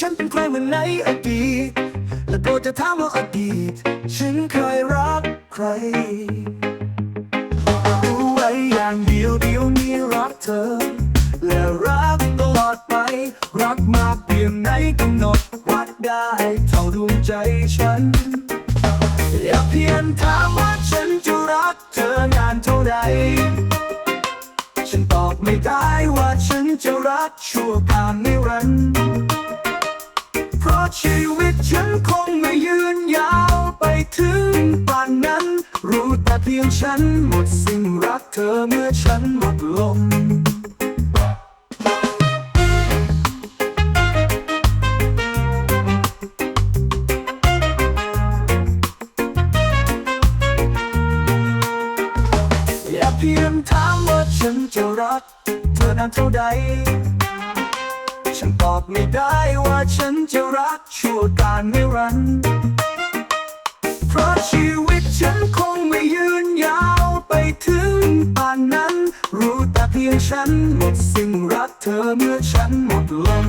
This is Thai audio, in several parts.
ฉันเป็นใครเมื่อดีตและโปรดจะถามว่าอดีต ฉันเคยรักใครรู้ไว้อย่างเดียวเดียวนี้รักเธอ และรักตลอดไป รักมากเพียงไหนกำหนดวัดได้เท่าดวงใจฉัน อย่าเพียงถามว่าฉันจะรักเธอนานเท่าใดฉันตอบไม่ได้ว่าฉันจะรักชั่วการนิรันดร์ะชีวิตฉันคงไม่ยืนยาวไปถึงป่านนั้น รู้แต่เพียงฉันหมดสิ่งรักเธอเมื่อฉันหมดลมอย่าเพียงถามว่าฉันจะรักเธอนานเท่าใด ฉันตอบไม่ได้ว่าฉันจะรักชั่วการไม่รัน เพราะชีวิตฉันคงไม่ยืนยาวไปถึงป่านนั้น รู้แต่เพียงฉันหมดสิ่งรักเธอเมื่อฉันหมดลม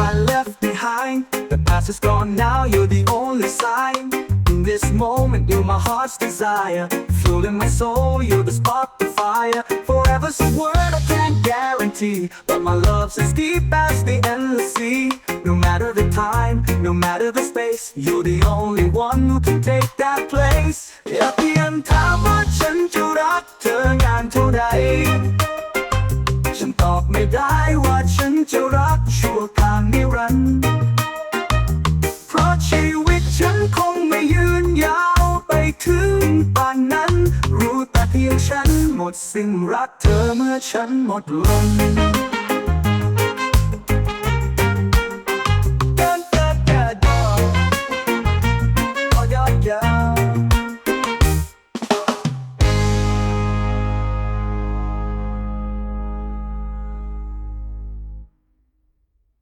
I left behind. The past is gone now, you're the only sign. In this moment, you're my heart's desire. Fueling my soul, you're the spark, the fire. Forever's a word I can't guarantee. But my love's as deep as the endless sea. No matter the time, no matter the space, you're the only one who can take that place. อย่าเพียงถามว่าฉันจะรักเธองานเท่าใด หมดสิ่งรักเธอเมื่อฉันหมดลม